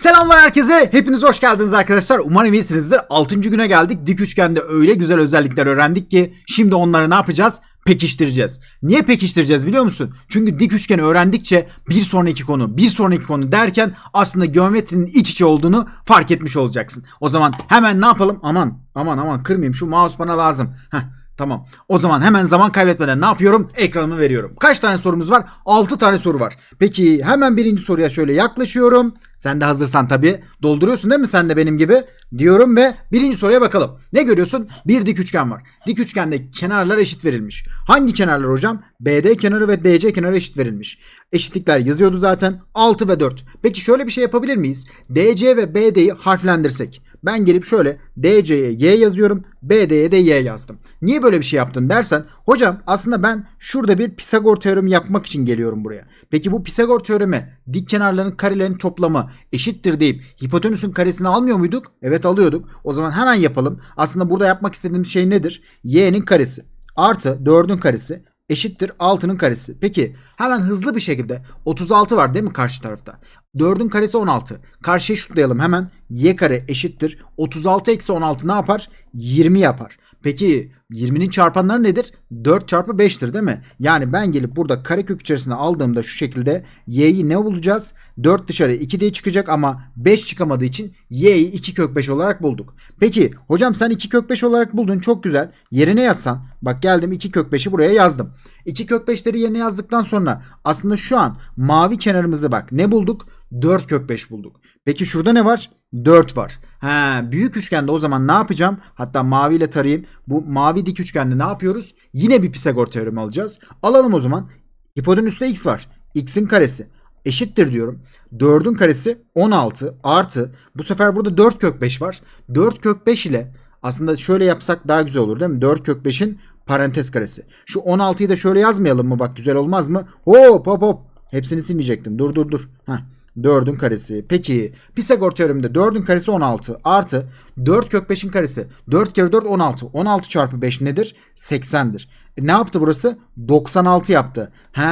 Selamlar herkese. Hepiniz hoş geldiniz arkadaşlar. Umarım iyisinizdir. 6. güne geldik. Dik üçgende öyle güzel özellikler öğrendik ki şimdi onları ne yapacağız? Pekiştireceğiz. Niye pekiştireceğiz biliyor musun? Çünkü dik üçgeni öğrendikçe bir sonraki konu, bir sonraki konu derken aslında geometrinin iç içe olduğunu fark etmiş olacaksın. O zaman hemen ne yapalım? Aman aman aman kırmayayım şu mouse bana lazım. Heh, Tamam. O zaman hemen zaman kaybetmeden ne yapıyorum? Ekranımı veriyorum. Kaç tane sorumuz var? 6 tane soru var. Peki hemen birinci soruya şöyle yaklaşıyorum. Sen de hazırsan tabii. Dolduruyorsun değil mi sen de benim gibi? Diyorum ve birinci soruya bakalım. Ne görüyorsun? Bir dik üçgen var. Dik üçgende kenarlar eşit verilmiş. Hangi kenarlar hocam? BD kenarı ve DC kenarı eşit verilmiş. Eşitlikler yazıyordu zaten. 6 ve 4. Peki şöyle bir şey yapabilir miyiz? DC ve BD'yi harflendirsek. Ben gelip şöyle DC'ye Y yazıyorum. BD'ye de Y yazdım. Niye böyle bir şey yaptın dersen hocam aslında ben şurada bir Pisagor teoremi yapmak için geliyorum buraya. Peki bu Pisagor teoremi dik kenarların karelerin toplamı eşittir deyip hipotenüsün karesini almıyor muyduk? Evet alıyorduk. O zaman hemen yapalım. Aslında burada yapmak istediğimiz şey nedir? Y'nin karesi artı 4'ün karesi eşittir 6'nın karesi. Peki hemen hızlı bir şekilde 36 var değil mi karşı tarafta? 4'ün karesi 16. Karşıya şutlayalım hemen. Y kare eşittir. 36 eksi 16 ne yapar? 20 yapar. Peki 20'nin çarpanları nedir? 4 çarpı 5'tir değil mi? Yani ben gelip burada karekök içerisine aldığımda şu şekilde y'yi ne bulacağız? 4 dışarı 2 diye çıkacak ama 5 çıkamadığı için y'yi 2 kök 5 olarak bulduk. Peki hocam sen 2 kök 5 olarak buldun çok güzel. Yerine yazsan bak geldim 2 kök 5'i buraya yazdım. 2 kök 5'leri yerine yazdıktan sonra aslında şu an mavi kenarımızı bak ne bulduk? 4 kök 5 bulduk. Peki şurada ne var? 4 var. He, büyük üçgende o zaman ne yapacağım? Hatta maviyle tarayayım. Bu mavi dik üçgende ne yapıyoruz? Yine bir Pisagor teoremi alacağız. Alalım o zaman. Hipotenüste x var. x'in karesi eşittir diyorum. 4'ün karesi 16 artı bu sefer burada 4 kök 5 var. 4 kök 5 ile aslında şöyle yapsak daha güzel olur değil mi? 4 kök 5'in parantez karesi. Şu 16'yı da şöyle yazmayalım mı? Bak güzel olmaz mı? Hop hop hop. Hepsini silmeyecektim. Dur dur dur. Heh. 4'ün karesi. Peki Pisagor teoreminde 4'ün karesi 16 artı 4 kök 5'in karesi. 4 kere 4 16. 16 çarpı 5 nedir? 80'dir. E, ne yaptı burası? 96 yaptı. He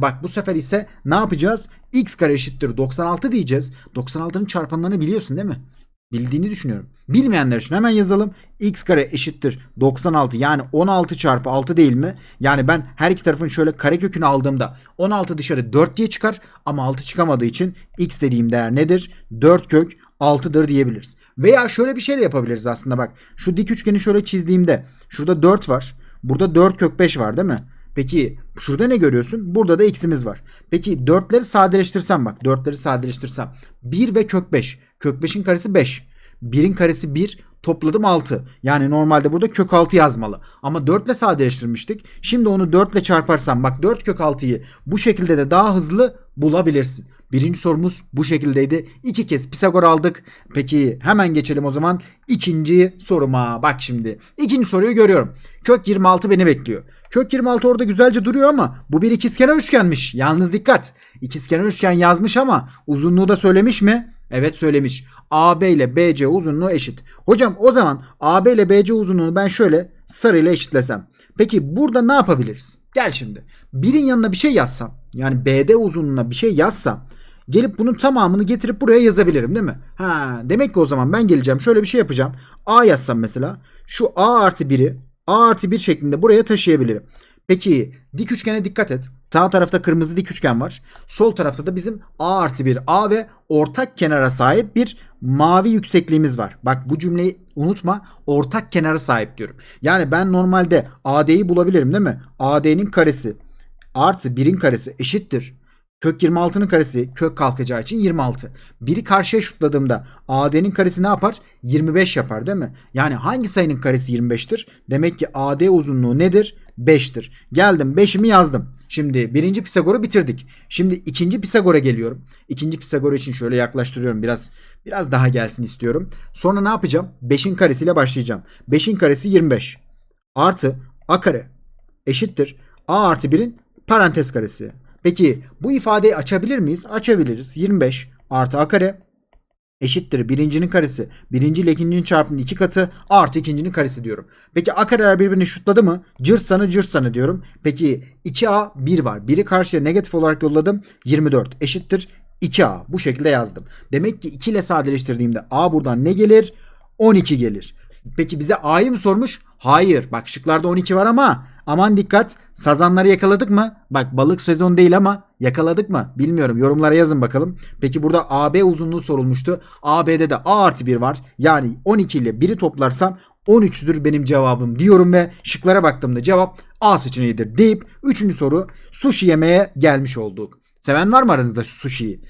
bak bu sefer ise ne yapacağız? x kare eşittir 96 diyeceğiz. 96'nın çarpanlarını biliyorsun değil mi? Bildiğini düşünüyorum. Bilmeyenler için hemen yazalım. x kare eşittir 96 yani 16 çarpı 6 değil mi? Yani ben her iki tarafın şöyle kare kökünü aldığımda 16 dışarı 4 diye çıkar ama 6 çıkamadığı için x dediğim değer nedir? 4 kök 6'dır diyebiliriz. Veya şöyle bir şey de yapabiliriz aslında bak. Şu dik üçgeni şöyle çizdiğimde şurada 4 var. Burada 4 kök 5 var değil mi? Peki şurada ne görüyorsun? Burada da x'imiz var. Peki 4'leri sadeleştirsem bak 4'leri sadeleştirsem 1 ve kök 5. Kök 5'in karesi 5. 1'in karesi 1 topladım 6. Yani normalde burada kök 6 yazmalı. Ama 4 ile sadeleştirmiştik. Şimdi onu 4 ile çarparsam bak 4 kök 6'yı bu şekilde de daha hızlı bulabilirsin. Birinci sorumuz bu şekildeydi. İki kez Pisagor aldık. Peki hemen geçelim o zaman ikinci soruma. Bak şimdi. İkinci soruyu görüyorum. Kök 26 beni bekliyor. Kök 26 orada güzelce duruyor ama bu bir ikizkenar üçgenmiş. Yalnız dikkat. İkizkenar üçgen yazmış ama uzunluğu da söylemiş mi? Evet söylemiş. AB ile BC uzunluğu eşit. Hocam o zaman AB ile BC uzunluğunu ben şöyle sarı ile eşitlesem. Peki burada ne yapabiliriz? Gel şimdi. Birin yanına bir şey yazsam. Yani BD uzunluğuna bir şey yazsam. Gelip bunun tamamını getirip buraya yazabilirim değil mi? Ha, demek ki o zaman ben geleceğim şöyle bir şey yapacağım. A yazsam mesela. Şu A artı 1'i A artı 1 şeklinde buraya taşıyabilirim. Peki dik üçgene dikkat et. Sağ tarafta kırmızı dik üçgen var. Sol tarafta da bizim A artı 1 A ve ortak kenara sahip bir mavi yüksekliğimiz var. Bak bu cümleyi unutma. Ortak kenara sahip diyorum. Yani ben normalde AD'yi bulabilirim değil mi? AD'nin karesi artı 1'in karesi eşittir. Kök 26'nın karesi kök kalkacağı için 26. Biri karşıya şutladığımda AD'nin karesi ne yapar? 25 yapar değil mi? Yani hangi sayının karesi 25'tir? Demek ki AD uzunluğu nedir? 5'tir. Geldim 5'imi yazdım. Şimdi birinci Pisagor'u bitirdik. Şimdi ikinci Pisagor'a geliyorum. İkinci Pisagor için şöyle yaklaştırıyorum. Biraz biraz daha gelsin istiyorum. Sonra ne yapacağım? 5'in karesiyle başlayacağım. 5'in karesi 25. Artı A kare eşittir. A artı 1'in parantez karesi. Peki bu ifadeyi açabilir miyiz? Açabiliriz. 25 artı a kare eşittir birincinin karesi. Birinci ile ikincinin çarpımının iki katı artı ikincinin karesi diyorum. Peki a kareler birbirini şutladı mı? Cırt sanı cırt sanı diyorum. Peki 2a 1 var. 1'i karşıya negatif olarak yolladım. 24 eşittir 2A. Bu şekilde yazdım. Demek ki 2 ile sadeleştirdiğimde A buradan ne gelir? 12 gelir. Peki bize A'yı mı sormuş? Hayır. Bak şıklarda 12 var ama aman dikkat. Sazanları yakaladık mı? Bak balık sezon değil ama yakaladık mı? Bilmiyorum. Yorumlara yazın bakalım. Peki burada AB uzunluğu sorulmuştu. AB'de de A artı 1 var. Yani 12 ile 1'i toplarsam 13'dür benim cevabım diyorum ve şıklara baktığımda cevap A seçeneğidir deyip 3. soru sushi yemeye gelmiş olduk. Seven var mı aranızda sushi'yi?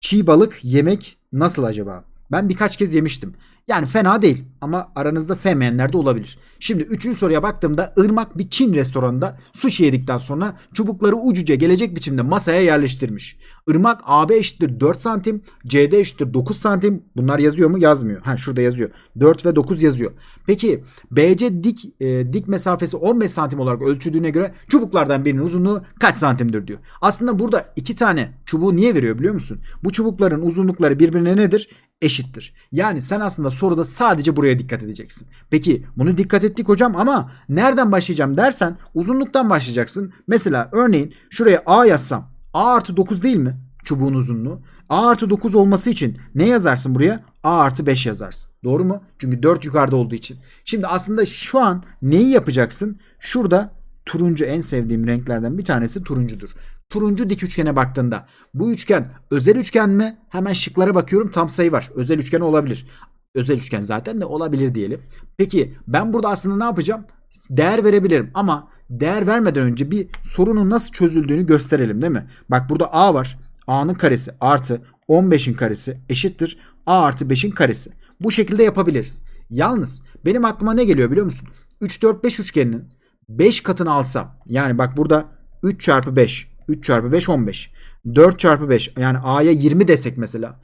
Çiğ balık yemek nasıl acaba? Ben birkaç kez yemiştim. Yani fena değil ama aranızda sevmeyenler de olabilir. Şimdi üçüncü soruya baktığımda Irmak bir Çin restoranında sushi yedikten sonra çubukları ucuca gelecek biçimde masaya yerleştirmiş. Irmak AB eşittir 4 santim, CD eşittir 9 santim. Bunlar yazıyor mu? Yazmıyor. Ha şurada yazıyor. 4 ve 9 yazıyor. Peki BC dik e, dik mesafesi 15 santim olarak ölçüldüğüne göre çubuklardan birinin uzunluğu kaç santimdir diyor. Aslında burada iki tane çubuğu niye veriyor biliyor musun? Bu çubukların uzunlukları birbirine nedir? Eşittir. Yani sen aslında soruda sadece buraya dikkat edeceksin. Peki bunu dikkat ettik hocam ama nereden başlayacağım dersen uzunluktan başlayacaksın. Mesela örneğin şuraya A yazsam A artı 9 değil mi? Çubuğun uzunluğu. A artı 9 olması için ne yazarsın buraya? A artı 5 yazarsın. Doğru mu? Çünkü 4 yukarıda olduğu için. Şimdi aslında şu an neyi yapacaksın? Şurada turuncu en sevdiğim renklerden bir tanesi turuncudur. Turuncu dik üçgene baktığında bu üçgen özel üçgen mi? Hemen şıklara bakıyorum tam sayı var. Özel üçgen olabilir. Özel üçgen zaten de olabilir diyelim. Peki ben burada aslında ne yapacağım? Değer verebilirim ama değer vermeden önce bir sorunun nasıl çözüldüğünü gösterelim değil mi? Bak burada A var. A'nın karesi artı 15'in karesi eşittir A artı 5'in karesi. Bu şekilde yapabiliriz. Yalnız benim aklıma ne geliyor biliyor musun? 3 4 5 üçgeninin 5 katını alsam yani bak burada 3 çarpı 5 3 çarpı 5 15 4 çarpı 5 yani A'ya 20 desek mesela.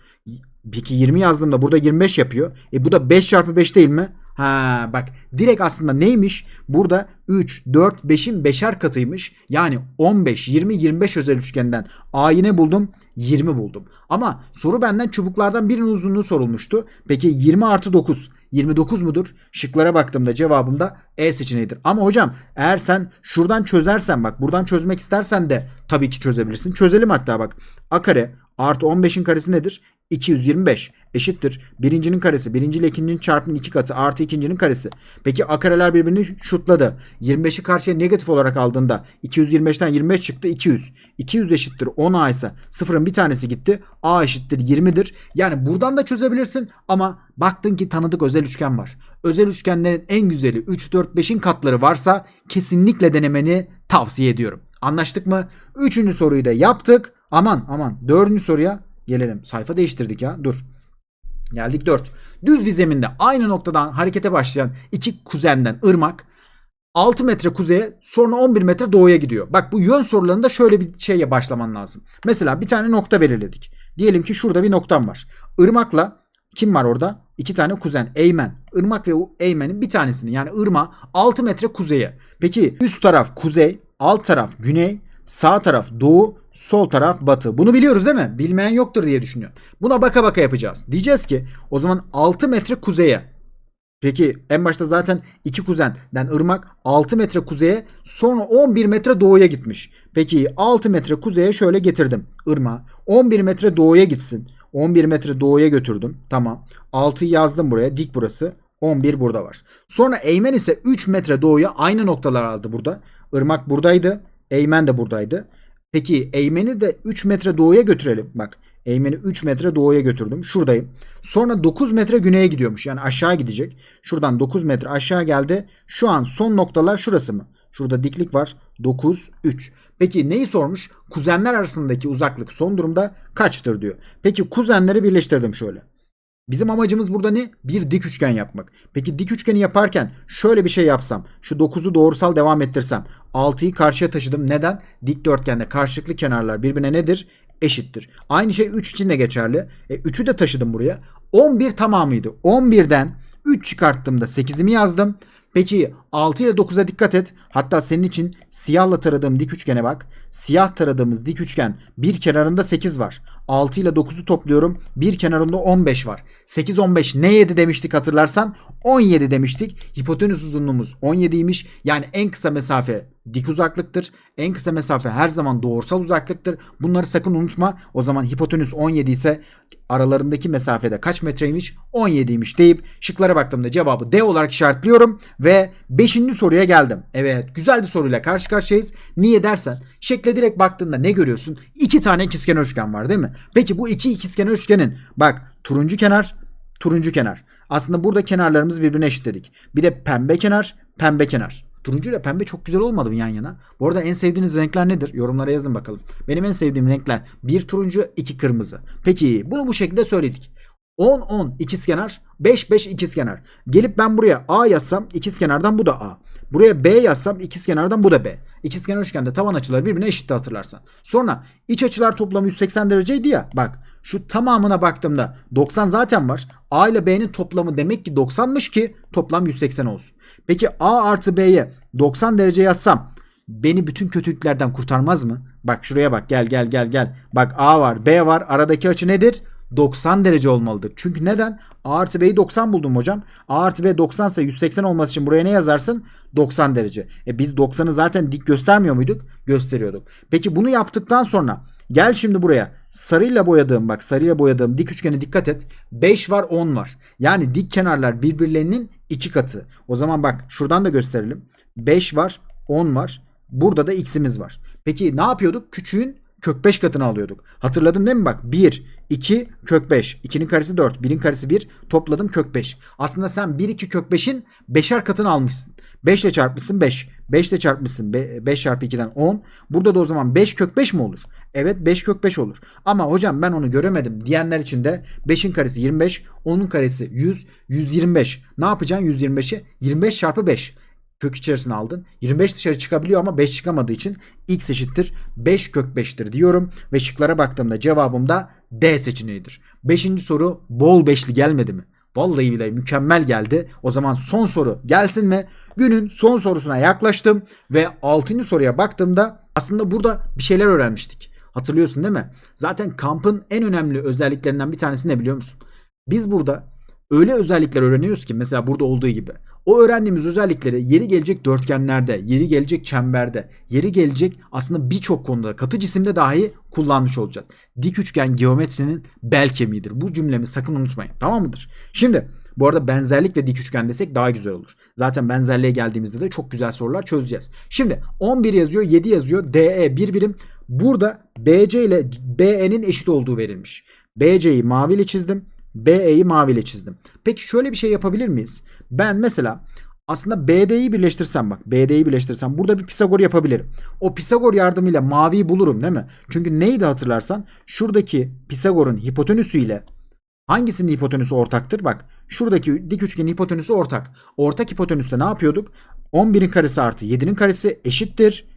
Peki 20 yazdığımda burada 25 yapıyor. E bu da 5 çarpı 5 değil mi? Ha bak direkt aslında neymiş? Burada 3, 4, 5'in 5'er katıymış. Yani 15, 20, 25 özel üçgenden A'yı ne buldum? 20 buldum. Ama soru benden çubuklardan birinin uzunluğu sorulmuştu. Peki 20 artı 9 29 mudur? Şıklara baktığımda cevabım da E seçeneğidir. Ama hocam eğer sen şuradan çözersen bak buradan çözmek istersen de tabii ki çözebilirsin. Çözelim hatta bak. A kare artı 15'in karesi nedir? 225 eşittir. Birincinin karesi. Birinci ile ikincinin çarpımının iki katı artı ikincinin karesi. Peki a kareler birbirini şutladı. 25'i karşıya negatif olarak aldığında 225'ten 25 çıktı 200. 200 eşittir 10 a ise sıfırın bir tanesi gitti. a eşittir 20'dir. Yani buradan da çözebilirsin ama baktın ki tanıdık özel üçgen var. Özel üçgenlerin en güzeli 3, 4, 5'in katları varsa kesinlikle denemeni tavsiye ediyorum. Anlaştık mı? Üçüncü soruyu da yaptık. Aman aman dördüncü soruya gelelim. Sayfa değiştirdik ya. Dur. Geldik 4. Düz bir zeminde aynı noktadan harekete başlayan iki kuzenden ırmak 6 metre kuzeye sonra 11 metre doğuya gidiyor. Bak bu yön sorularında şöyle bir şeye başlaman lazım. Mesela bir tane nokta belirledik. Diyelim ki şurada bir noktam var. Irmak'la kim var orada? İki tane kuzen. Eymen. Irmak ve Eymen'in bir tanesini yani Irma 6 metre kuzeye. Peki üst taraf kuzey, alt taraf güney, sağ taraf doğu, sol taraf batı. Bunu biliyoruz değil mi? Bilmeyen yoktur diye düşünüyorum. Buna baka baka yapacağız. Diyeceğiz ki o zaman 6 metre kuzeye. Peki en başta zaten iki kuzenden ırmak 6 metre kuzeye sonra 11 metre doğuya gitmiş. Peki 6 metre kuzeye şöyle getirdim ırmağı. 11 metre doğuya gitsin. 11 metre doğuya götürdüm. Tamam. 6'yı yazdım buraya. Dik burası. 11 burada var. Sonra Eymen ise 3 metre doğuya aynı noktalar aldı burada. Irmak buradaydı. Eymen de buradaydı. Peki Eymen'i de 3 metre doğuya götürelim. Bak Eymen'i 3 metre doğuya götürdüm. Şuradayım. Sonra 9 metre güneye gidiyormuş. Yani aşağı gidecek. Şuradan 9 metre aşağı geldi. Şu an son noktalar şurası mı? Şurada diklik var. 9, 3. Peki neyi sormuş? Kuzenler arasındaki uzaklık son durumda kaçtır diyor. Peki kuzenleri birleştirdim şöyle. Bizim amacımız burada ne? Bir dik üçgen yapmak. Peki dik üçgeni yaparken şöyle bir şey yapsam. Şu 9'u doğrusal devam ettirsem. 6'yı karşıya taşıdım. Neden? Dikdörtgende karşılıklı kenarlar birbirine nedir? Eşittir. Aynı şey 3 için de geçerli. E, 3'ü de taşıdım buraya. 11 tamamıydı. 11'den 3 çıkarttığımda 8'imi yazdım. Peki 6 ile 9'a dikkat et. Hatta senin için siyahla taradığım dik üçgene bak. Siyah taradığımız dik üçgen bir kenarında 8 var. 6 ile 9'u topluyorum. Bir kenarında 15 var. 8 15 ne 7 demiştik hatırlarsan? 17 demiştik. Hipotenüs uzunluğumuz 17'ymiş. Yani en kısa mesafe dik uzaklıktır. En kısa mesafe her zaman doğrusal uzaklıktır. Bunları sakın unutma. O zaman hipotenüs 17 ise aralarındaki mesafede kaç metreymiş? 17'ymiş deyip şıklara baktığımda cevabı D olarak işaretliyorum ve 5. soruya geldim. Evet güzel bir soruyla karşı karşıyayız. Niye dersen şekle direkt baktığında ne görüyorsun? İki tane ikizkenar üçgen var değil mi? Peki bu iki ikizkenar üçgenin bak turuncu kenar turuncu kenar. Aslında burada kenarlarımızı birbirine eşitledik. Bir de pembe kenar, pembe kenar. Turuncu ile pembe çok güzel olmadı mı yan yana? Bu arada en sevdiğiniz renkler nedir? Yorumlara yazın bakalım. Benim en sevdiğim renkler bir turuncu, iki kırmızı. Peki bunu bu şekilde söyledik. 10 10 ikizkenar, 5 5 ikizkenar. Gelip ben buraya A yazsam ikizkenardan bu da A. Buraya B yazsam ikizkenardan bu da B. İkizkenar üçgende tavan açıları birbirine eşitti hatırlarsan. Sonra iç açılar toplamı 180 dereceydi ya. Bak şu tamamına baktığımda 90 zaten var. A ile B'nin toplamı demek ki 90'mış ki toplam 180 olsun. Peki A artı B'ye 90 derece yazsam beni bütün kötülüklerden kurtarmaz mı? Bak şuraya bak gel gel gel gel. Bak A var B var aradaki açı nedir? 90 derece olmalıdır. Çünkü neden? A artı B'yi 90 buldum hocam. A artı B 90 ise 180 olması için buraya ne yazarsın? 90 derece. E biz 90'ı zaten dik göstermiyor muyduk? Gösteriyorduk. Peki bunu yaptıktan sonra gel şimdi buraya. Sarıyla boyadığım bak sarıyla boyadığım dik üçgene dikkat et. 5 var 10 var. Yani dik kenarlar birbirlerinin iki katı. O zaman bak şuradan da gösterelim. 5 var 10 var. Burada da x'imiz var. Peki ne yapıyorduk? Küçüğün kök 5 katını alıyorduk. Hatırladın değil mi bak? 1, 2, kök 5. 2'nin karesi 4. 1'in karesi 1. Topladım kök 5. Aslında sen 1, 2 kök 5'in 5'er katını almışsın. 5 ile çarpmışsın 5. 5 ile çarpmışsın 5 çarpı 2'den 10. Burada da o zaman 5 kök 5 mi olur? Evet 5 kök 5 olur. Ama hocam ben onu göremedim diyenler için de 5'in karesi 25. 10'un karesi 100. 125. Ne yapacaksın 125'i? 25 çarpı 5 kök içerisine aldın. 25 dışarı çıkabiliyor ama 5 çıkamadığı için x eşittir 5 kök 5'tir diyorum. Ve şıklara baktığımda cevabım da D seçeneğidir. 5. soru bol beşli gelmedi mi? Vallahi billahi mükemmel geldi. O zaman son soru gelsin mi? Günün son sorusuna yaklaştım ve 6. soruya baktığımda aslında burada bir şeyler öğrenmiştik. Hatırlıyorsun değil mi? Zaten kampın en önemli özelliklerinden bir tanesi ne biliyor musun? Biz burada öyle özellikler öğreniyoruz ki mesela burada olduğu gibi. O öğrendiğimiz özellikleri yeri gelecek dörtgenlerde, yeri gelecek çemberde, yeri gelecek aslında birçok konuda katı cisimde dahi kullanmış olacağız. Dik üçgen geometrinin bel kemiğidir. Bu cümlemi sakın unutmayın. Tamam mıdır? Şimdi bu arada benzerlik ve dik üçgen desek daha güzel olur. Zaten benzerliğe geldiğimizde de çok güzel sorular çözeceğiz. Şimdi 11 yazıyor, 7 yazıyor. DE bir birim. Burada BC ile BE'nin eşit olduğu verilmiş. BC'yi maviyle çizdim. BE'yi maviyle çizdim. Peki şöyle bir şey yapabilir miyiz? Ben mesela aslında BD'yi birleştirsem bak BD'yi birleştirsem burada bir Pisagor yapabilirim. O Pisagor yardımıyla maviyi bulurum değil mi? Çünkü neydi hatırlarsan şuradaki Pisagor'un hipotenüsü ile hangisinin hipotenüsü ortaktır? Bak şuradaki dik üçgenin hipotenüsü ortak. Ortak hipotenüste ne yapıyorduk? 11'in karesi artı 7'nin karesi eşittir.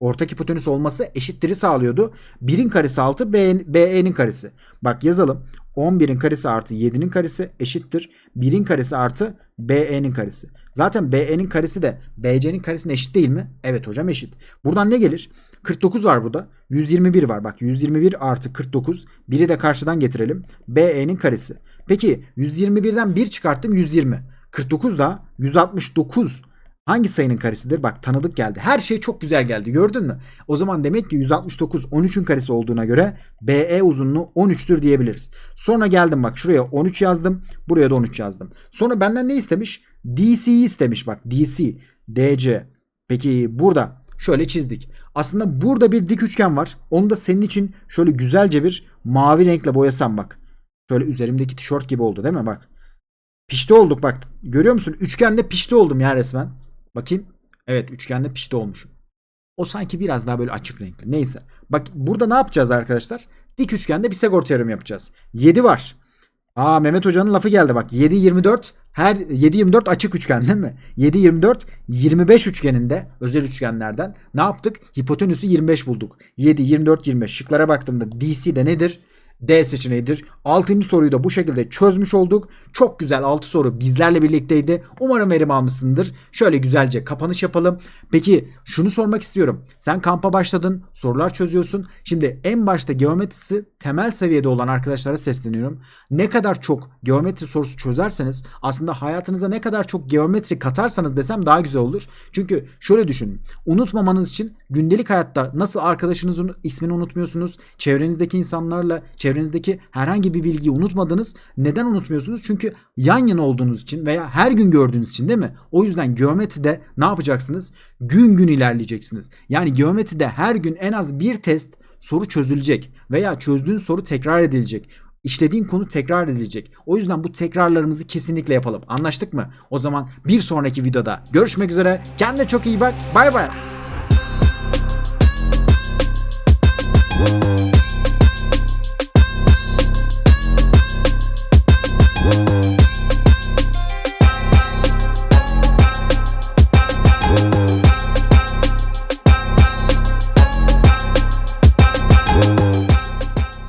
Ortak hipotenüs olması eşittir'i sağlıyordu. 1'in karesi 6 BE'nin karesi. Bak yazalım. 11'in karesi artı 7'nin karesi eşittir. 1'in karesi artı BE'nin karesi. Zaten BE'nin karesi de BC'nin karesine eşit değil mi? Evet hocam eşit. Buradan ne gelir? 49 var burada. 121 var. Bak 121 artı 49. Biri de karşıdan getirelim. BE'nin karesi. Peki 121'den 1 çıkarttım 120. 49 da 169 Hangi sayının karesidir? Bak tanıdık geldi. Her şey çok güzel geldi. Gördün mü? O zaman demek ki 169 13'ün karesi olduğuna göre BE uzunluğu 13'tür diyebiliriz. Sonra geldim bak şuraya 13 yazdım. Buraya da 13 yazdım. Sonra benden ne istemiş? DC'yi istemiş bak. DC, DC. Peki burada şöyle çizdik. Aslında burada bir dik üçgen var. Onu da senin için şöyle güzelce bir mavi renkle boyasam bak. Şöyle üzerimdeki tişört gibi oldu değil mi? Bak. Pişti olduk bak. Görüyor musun? Üçgende pişti oldum ya resmen. Bakayım. Evet üçgende pişti olmuşum. O sanki biraz daha böyle açık renkli. Neyse. Bak burada ne yapacağız arkadaşlar? Dik üçgende Pisagor teoremi yapacağız. 7 var. Aa Mehmet Hoca'nın lafı geldi bak. 7 24 her 7 24 açık üçgen değil mi? 7 24 25 üçgeninde özel üçgenlerden ne yaptık? Hipotenüsü 25 bulduk. 7 24 25 şıklara baktığımda DC de nedir? D seçeneğidir. 6. soruyu da bu şekilde çözmüş olduk. Çok güzel 6 soru bizlerle birlikteydi. Umarım verim almışsındır. Şöyle güzelce kapanış yapalım. Peki şunu sormak istiyorum. Sen kampa başladın, sorular çözüyorsun. Şimdi en başta geometrisi temel seviyede olan arkadaşlara sesleniyorum. Ne kadar çok geometri sorusu çözerseniz aslında hayatınıza ne kadar çok geometri katarsanız desem daha güzel olur. Çünkü şöyle düşünün. Unutmamanız için gündelik hayatta nasıl arkadaşınızın ismini unutmuyorsunuz, çevrenizdeki insanlarla, çevrenizdeki herhangi bir bilgiyi unutmadınız. Neden unutmuyorsunuz? Çünkü yan yana olduğunuz için veya her gün gördüğünüz için değil mi? O yüzden geometride ne yapacaksınız? Gün gün ilerleyeceksiniz. Yani geometride her gün en az bir test soru çözülecek veya çözdüğün soru tekrar edilecek. İşlediğin konu tekrar edilecek. O yüzden bu tekrarlarımızı kesinlikle yapalım. Anlaştık mı? O zaman bir sonraki videoda görüşmek üzere. Kendine çok iyi bak. Bay bay.